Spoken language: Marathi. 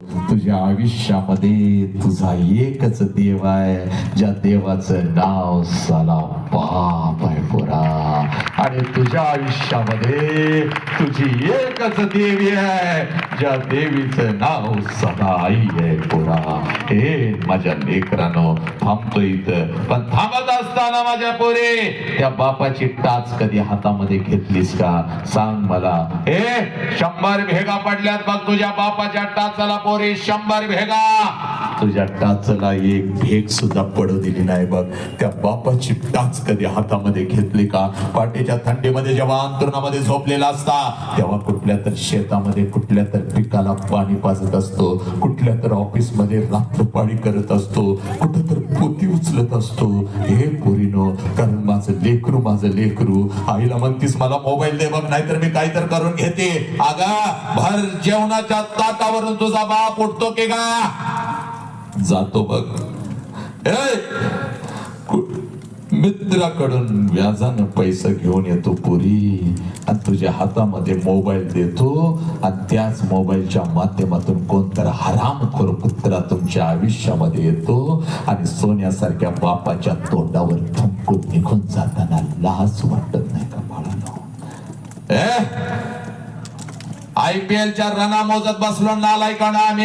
तुझ्या आयुष्यामध्ये तुझा एकच देव आहे ज्या देवाचं नाव साला बाप आहे पुरा. आणि तुझ्या आयुष्यामध्ये तुझी एकच देवी आहे. ज्या देवीचं नाव सदाई आहे पुरा. हे माझ्या लेकरानो थांबतो इथं. पण थांबत असताना माझ्या पोरे त्या बापाची टाच कधी हातामध्ये घेतलीस का? सांग मला. हे शंभर भेगा पडल्यात बघ तुझ्या बापाच्या टाचाला पोरे शंभर भेगा. तुझ्या टाचला एक भेग सुद्धा पडू दिली नाही बघ. त्या बापाची टाच कधी हातामध्ये घेतली का? पाठीच्या थंडीमध्ये जेव्हा अंतरुणामध्ये झोपलेला असता तेव्हा कुठल्या तर शेतामध्ये कुठल्या तर पिकाला पाणी पाजत असतो. कुठल्या तर ऑफिसमध्ये रात्रपाळी करत असतो. कुठं तर पोती उचलत असतो. हे पोरीनो कारण माझं लेकरू माझं लेकरू आईला म्हणतीस मला मोबाईल दे बघ नाहीतर मी काय तर करून घेते. अगा भर जेवणाच्या ताटावरून तुझा बाप उठतो की का जातो बघ. मित्राकडून व्याजानं पैसे घेऊन येतो पुरी. आणि तुझ्या हातामध्ये मोबाईल देतो. आणि त्याच मोबाईलच्या माध्यमातून कोणतर हरामखोर कुत्रा तुमच्या आयुष्यामध्ये येतो. आणि सोन्यासारख्या बापाच्या तोंडावर थुंकून निघून जाताना लाज वाटत नाही का बाळानो? आय पी एलच्या रना मोजत बसलो नालायकाना आम्ही